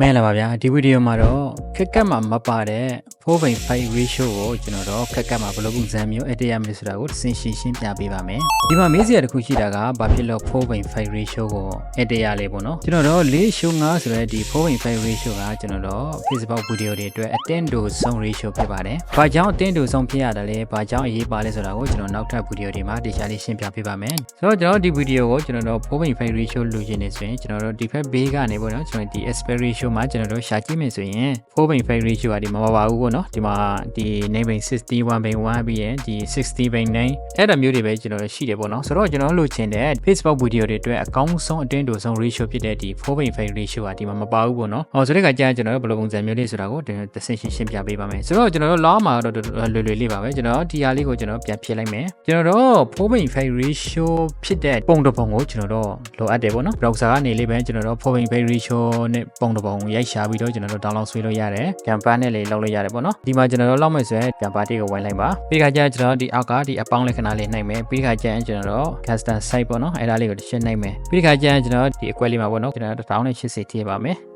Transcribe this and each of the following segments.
မင်္ဂလာပါဗျာဒီဗီဒီယိုမှာတော့ခက်ကက်မှာမပါတဲ့ 4.5 ratio ကိုကျွန်တော်တို့ခက်ကက်မှာဘယ်လိုပုံစံမျိုးအတရမလဲဆိုတာကိုသင်ရှင်းရှင်းပြပေးပါမယ်ဒီမှာမေးစရာတစ်ခုရှိတာကဘာဖြစ်လို့4.5 ratio ကိုအတရလေးပေါ့နော်ကျွန်တော်တို့4ရှု5ဆိုတဲ့ဒီ4.5 ratio ကကျွန်တော်တို့ Facebook ဗီဒီယိုတွေအတွက်အတင်းတူဆုံး ratio ဖြစ်ပါတယ်ဘာကြောင့်အတင်းတူဆုံးဖြစ်ရတယ်လဲဘာကြောင့်အရေးပါလဲဆိုတာကိုကျွန်တော်နောက်ထပ်ဗီဒီယိုတွေမှာတရားလေးရှင်းပြပေးပါမယ်ဆိုတော့ကျွန်တော်ဒီဗီဒီယိုကိုကျွန်တော်တို့4.5 ratio လိုချင်နေဆိုရင်ကျွန်တော်တို့ဒီဖက်ဘေးကနေပေါ့နော်ကျွန်တော်ဒီ aspect ratio မှာကျွန်တော်တို့ရှာကြည့်မယ်ဆိုရင်4.5 ratio ကဒီမှာမပါဘူးပေါ့နော်ဒီမှာဒီ name ဘိန်61ဘိန်1ပြီးရင်ဒီ60ဘိန်9အဲ့ဒါမျိုးတွေပဲကျွန်တော်တို့ရှိတယ်ပေါ့နော်ဆိုတော့ကျွန်တော်တို့လိုချင်တဲ့ Facebook ဗီဒီယိုတွေအတွက်အကောင်းဆုံးအတင်းတူဆုံး ratio ဖြစ်တဲ့ဒီ4.5 ratio ကဒီမှာမပါဘူးပေါ့နော်ဟောဆိုတဲ့ကကြာကျွန်တော်တို့ဘယ်လိုပုံစံမျိုးလေးဆိုတာကိုတဆင်ရှင်းရှင်းပြပေးပါမယ်ဆိုတော့ကျွန်တော်တို့လောမှာတော့လွယ်လွယ်လေးပါပဲကျွန်တော်ဒီဟာလေးကိုကျွန်တော်ပြန်ဖြည့်လိုက်မယ်ကျွန်တော်တို့4.5 ratio ဖြစ်တဲ့ပုံတစ်ပုံကိုကျွန်တော်တို့လိုအပ်တယ်ပေါ့နော် browser ကနေလေးပဲကျွန်တော်တို့4.5 ratio နဲ့ပုံတစ်ပုံရိုက်ရှာပြီးတော့ကျွန်တော်တို့ download ဆွဲလို့ရတယ်။ campaign နဲ့လေးလောက်လို့ရတယ်ပေါ့နော်။ဒီမှာကျွန်တော်တို့လောက်မယ်ဆိုရင် campaign တွေကိုဝင်လိုက်ပါ။ပြီးခါကျရင်ကျွန်တော်တို့ဒီအောက်ကဒီအပေါင်းလက္ခဏာလေးနှိပ်မယ်။ပြီးခါကျရင်ကျွန်တော်တို့ custom site ပေါ့နော်။အဲ့ဒါလေးကိုတစ်ချက်နှိပ်မယ်။ပြီးခါကျရင်ကျွန်တော်ဒီအကွက်လေးမှာပေါ့နော်ကျွန်တော်တို့1080ထည့်ပါမယ်။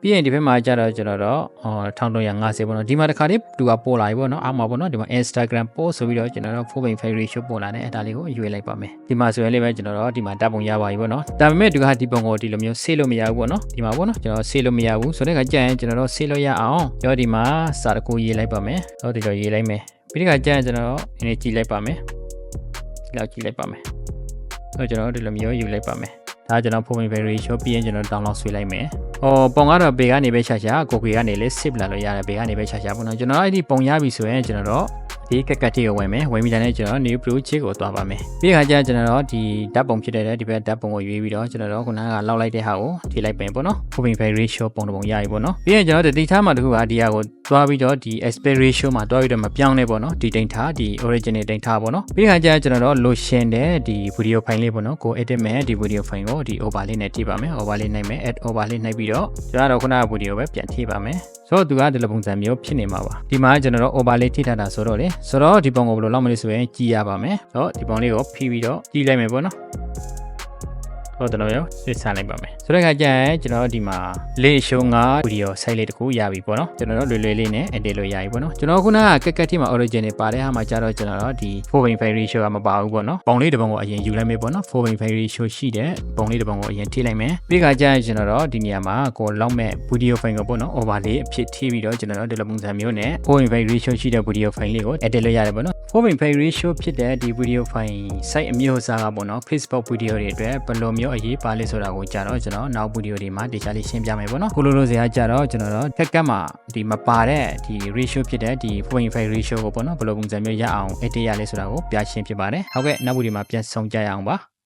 ပြီးရင်ဒီဘက်မှာကျတော့ကျွန်တော်တို့ဟော1350ပေါ့နော်ဒီမှာတစ်ခါလေးတူကပို့လာပြီပေါ့နော်အောက်မှာပေါ့နော်ဒီမှာ Instagram post ဆိုပြီးတော့ကျွန်တော်တို့4.5 ratio ပို့လာတယ်အဲ့ဒါလေးကိုရွေးလိုက်ပါမယ်ဒီမှာဆိုရင်လေးပဲကျွန်တော်တို့ဒီမှာတပ်ပုံရပါပြီပေါ့နော်ဒါပေမဲ့ဒီကဒီပုံကိုဒီလိုမျိုးဆေးလို့မရဘူးပေါ့နော်ဒီမှာပေါ့နော်ကျွန်တော်ဆေးလို့မရဘူးဆိုတဲ့အခါကျရင်ကျွန်တော်တို့ဆေးလို့ရအောင်ကျွန်တော်ဒီမှာစာတစ်ခုရေးလိုက်ပါမယ်ဟောဒီလိုရေးလိုက်မယ်ပြီးဒီကကျရင်ကျွန်တော်ဒီနေ့ကြည့်လိုက်ပါမယ်ဒီလောက်ကြည့်လိုက်ပါမယ်ဟောကျွန်တော်ဒီလိုမျိုးယူလိုက်ပါမယ် ဒါကျွန်တော် phone ratio ပြီးရင်ကျွန်တော် download ဆွဲလိုက်မယ်။ဟောပုံကတော့ဘေကနေပဲရှာရှာကိုကွေကနေလည်း save လာလို့ရတယ်ဘေကနေပဲရှာရှာပေါ့နော်ကျွန်တော်အဲ့ဒီပုံရပြီဆိုရင်ကျွန်တော်တော့ ဒီကက်ကက်တီကိုဝင်မယ်ဝင်ပြီးတဲ့ကျွန်တော် new project ကိုသွားပါမယ်ပြီးခါကျကျွန်တော်ဒီဓာတ်ပုံဖြစ်တဲ့ဒီဘက်ဓာတ်ပုံကိုရွေးပြီးတော့ကျွန်တော်ခုနကလောက်လိုက်တဲ့ဟာကိုထိလိုက်ပင်ပေါ့နော် moving very ratio ပုံတစ်ပုံရပြီပေါ့နော်ပြီးရင်ကျွန်တော်ဒီထားမှာတခုကဒီဟာကိုသွားပြီးတော့ဒီ aspect ratio မှာသွားပြီးတော့မပြောင်းနဲ့ပေါ့နော်ဒီတိန်ထားဒီ original တိန်ထားပေါ့နော်ပြီးခါကျကျွန်တော်တို့လိုရှင်တဲ့ဒီ video file လေးပေါ့နော်ကို edit မယ်ဒီ video file ကိုဒီ overlay နဲ့ထိပါမယ် overlay နိုင်မယ် add overlay နိုင်ပြီးတော့ကျွန်တော်တို့ခုနက video ပဲပြန်ထိပါမယ်ဆိုတော့သူကဒီလိုပုံစံမျိုးဖြစ်နေမှာပါဒီမှာကျွန်တော်တို့ overlay ထိထားတာဆိုတော့လေဆိုတော့ဒီပုံကိုဘယ်လိုလောက်မလဲဆိုရင်ကြည်ရပါမယ်ဆိုတော့ဒီပုံလေးကိုဖိပြီးတော့ကြည်လိုက်မယ်ပေါ့နော်ဟု တ်တယ်လို့ရောစစ်ဆန်လိုက်ပါမယ်ဆိုတော့ခါကျရင်ကျွန်တော်ဒီမှာလေးရှုံးငါဗီဒီယို site လေးတခုရပြီပေါ့နော်ကျွန်တော်တို့လွယ်လွယ်လေးနဲ့ edit လို့ရပြီပေါ့နော်ကျွန်တော်ခုနကကက်ကက်တိမှာ origin တွေပါတဲ့ဟာမှာကျတော့ကျွန်တော်တို့ဒီ4.5 ratio ကမပါဘူးပေါ့နော်ပုံလေးတစ်ပုံကိုအရင်ယူလိုက်မယ်ပေါ့နော်4.5 ratio ရှိတဲ့ပုံလေးတစ်ပုံကိုအရင်ထိလိုက်မယ်ပြီးခါကျရင်ကျွန်တော်တို့ဒီနေရာမှာကိုလောက်မဲ့ video file ကိုပေါ့နော် overlay အဖြစ်ထိပြီးတော့ကျွန်တော်တို့ဒီလိုပုံစံမျိုးနဲ့4.5 ratio ရှိတဲ့ video file လေးကို edit လို့ရတယ်ပေါ့နော်4.5 ratio ဖြစ်တဲ့ဒီ video file site အမျိုးအစားကပေါ့နော် Facebook video တွေအတွက်ဘယ်လိုမျိုးအရေးပါလဲဆိုတာကိုကြတော့ကျွန်တော်နောက် video တွေမှာတေချာလေးရှင်းပြမယ်ပေါ့နော်ကိုလိုလိုစရာကြတော့ကျွန်တော်တို့ခက်ကက်မှာဒီမပါတဲ့ဒီ ratio ဖြစ်တဲ့ဒီ4.5 ratio ကိုပေါ့နော်ဘယ်လိုပုံစံမျိုးရအောင် edit ရလဲဆိုတာကိုပြရှင်းဖြစ်ပါတယ်ဟုတ်ကဲ့နောက် video မှာပြန်ဆောင်ကြရအောင်ပါ